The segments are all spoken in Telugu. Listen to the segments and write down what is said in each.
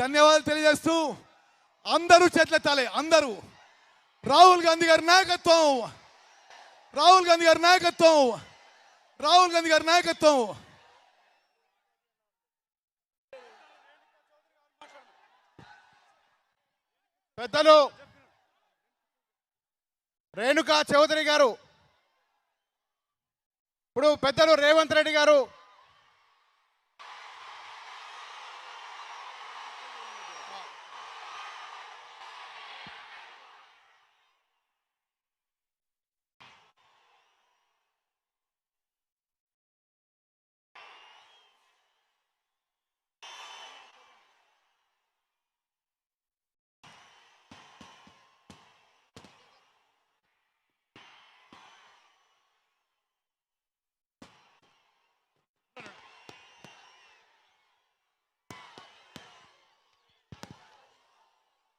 ధన్యవాదాలు తెలియజేస్తూ అందరూ చేతులెత్తాలి అందరూ. రాహుల్ గాంధీ గారి నాయకత్వం. రాహుల్ గాంధీ గారి నాయకత్వం. రాహుల్ గాంధీ గారి నాయకత్వం. పెద్దలు రేణుకా చౌదరి గారు. ఇప్పుడు పెద్దలు రేవంత్ రెడ్డి గారు.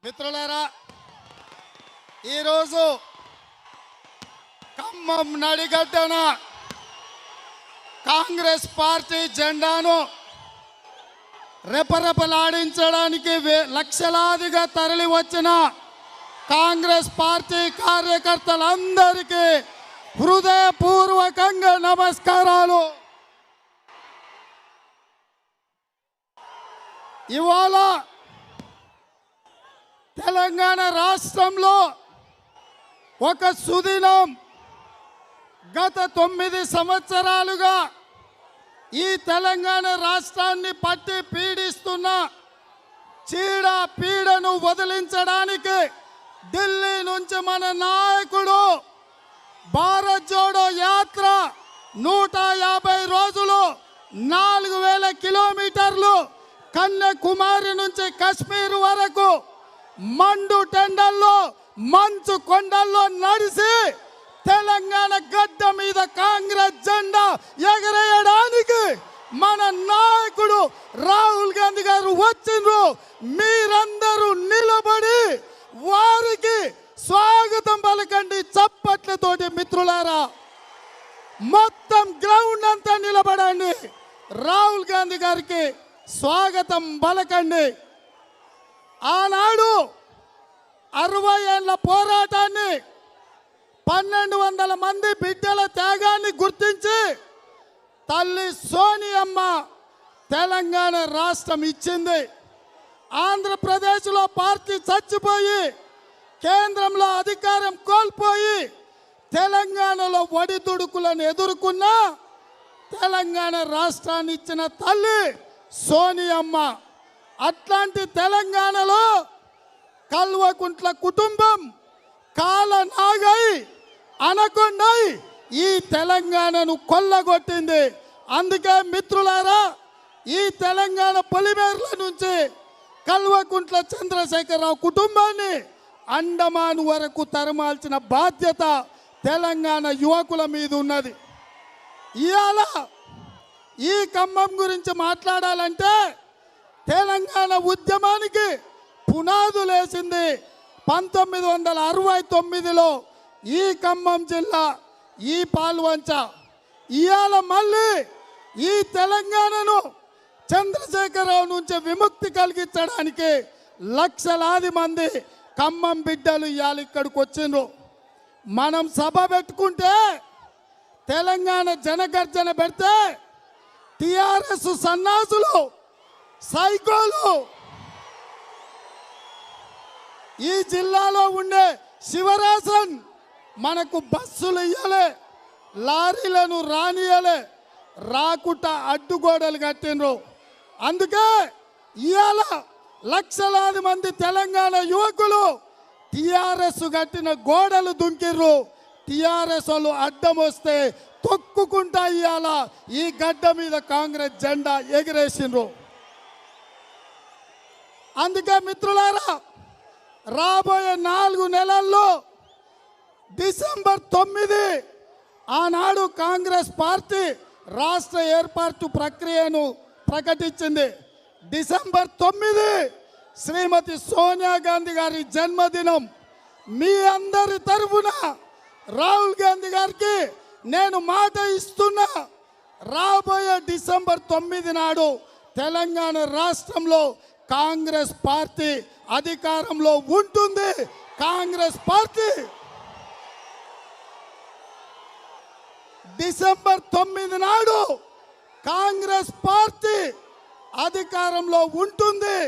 మిత్రులారా ఈరోజు ఖమ్మం నడిగడ్డన కాంగ్రెస్ పార్టీ జెండాను రెపరెపలాడించడానికి లక్షలాదిగా తరలి వచ్చిన కాంగ్రెస్ పార్టీ కార్యకర్తలందరికీ హృదయపూర్వకంగా నమస్కారాలు. ఇవాళ తెలంగాణ రాష్ట్రంలో ఒక సుదినం గత తొమ్మిది సంవత్సరాలుగా ఈ తెలంగాణ రాష్ట్రాన్ని పట్టి పీడిస్తున్న చీడ పీడను వదిలించడానికి ఢిల్లీ నుంచి మన నాయకుడు భారత్ జోడో యాత్ర నూట యాభై రోజులు నాలుగు వేల కిలోమీటర్లు కన్యాకుమారి నుంచి కశ్మీర్ వరకు మండు టెండల్లో మంచు కొండల్లో నడిసి తెలంగాణ గడ్డ మీద కాంగ్రెస్ జెండా ఎగరేయడానికి మన నాయకుడు రాహుల్ గాంధీ గారు వచ్చిండ్రు. మీరందరూ నిలబడి వారికి స్వాగతం పలకండి చప్పట్లతోటి మిత్రులారా. మొత్తం గ్రౌండ్ అంతా నిలబడండి. రాహుల్ గాంధీ గారికి స్వాగతం పలకండి. ఆనాడు అరవై ఏళ్ళ పోరాటాన్ని పన్నెండు వందల మంది బిడ్డల త్యాగాన్ని గుర్తించి తల్లి సోనియమ్మ తెలంగాణ రాష్ట్రం ఇచ్చింది. ఆంధ్రప్రదేశ్లో పార్టీ చచ్చిపోయి కేంద్రంలో అధికారం కోల్పోయి తెలంగాణలో ఒడిదుడుకులను ఎదుర్కొన్న తెలంగాణ రాష్ట్రాన్ని ఇచ్చిన తల్లి సోనియమ్మ. అట్లాంటి తెలంగాణలో కల్వకుంట్ల కుటుంబం కాల నాగై అనకొండై ఈ తెలంగాణను కొల్లగొట్టింది. అందుకే మిత్రులారా ఈ తెలంగాణ పొలిమేర్ల నుంచి కల్వకుంట్ల చంద్రశేఖరరావు కుటుంబాన్ని అండమాన్ వరకు తరమాల్సిన బాధ్యత తెలంగాణ యువకుల మీద ఉన్నది. ఇవాళ ఈ ఖమ్మం గురించి మాట్లాడాలంటే తెలంగాణ ఉద్యమానికి పునాదులేసింది పంతొమ్మిది వందల అరవై తొమ్మిదిలో ఈ ఖమ్మం జిల్లా ఈ పాల్వంచ. ఇవాళ మళ్ళీ ఈ తెలంగాణను చంద్రశేఖరరావు నుంచి విముక్తి కలిగించడానికి లక్షలాది మంది ఖమ్మం బిడ్డలు ఇవాళ ఇక్కడికి వచ్చిండ్రు. మనం సభ పెట్టుకుంటే తెలంగాణ జనగర్జన పెడితే టిఆర్ఎస్ సన్నాసులు సైకోలు! ఈ జిల్లాలో ఉండే శివరాసన్ మనకు బస్సులు ఇయ్యలే లారీలను రానియలే రాకుట అడ్డుగోడలు కట్టిండ్రు. అందుకే ఇవాళ లక్షలాది మంది తెలంగాణ యువకులు టిఆర్ఎస్ కట్టిన గోడలు దుంకిర్రు. టిఆర్ఎస్ వాళ్ళు అడ్డం వస్తే తొక్కుకుంటా ఇవాళ ఈ గడ్డ మీద కాంగ్రెస్ జెండా ఎగిరేసిండ్రు. అందుకే మిత్రులారా రాబోయే నాలుగు నెలల్లో డిసెంబర్ తొమ్మిది ఆనాడు కాంగ్రెస్ పార్టీ రాష్ట్ర ఏర్పాటు ప్రక్రియను ప్రకటించింది. డిసెంబర్ తొమ్మిది శ్రీమతి సోనియా గాంధీ గారి జన్మదినం. మీ అందరి తరఫున రాహుల్ గాంధీ గారికి నేను మాట ఇస్తున్నా. రాబోయే డిసెంబర్ తొమ్మిది నాడు తెలంగాణ రాష్ట్రంలో కాంగ్రెస్ పార్టీ అధికారంలో ఉంటుంది. కాంగ్రెస్ పార్టీ డిసెంబర్ తొమ్మిది నాడు కాంగ్రెస్ పార్టీ అధికారంలో ఉంటుంది.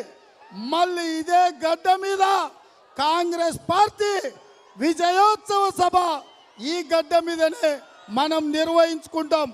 మళ్ళీ ఇదే గడ్డ మీద కాంగ్రెస్ పార్టీ విజయోత్సవ సభ ఈ గడ్డ మీదనే మనం నిర్వహించుకుంటాం.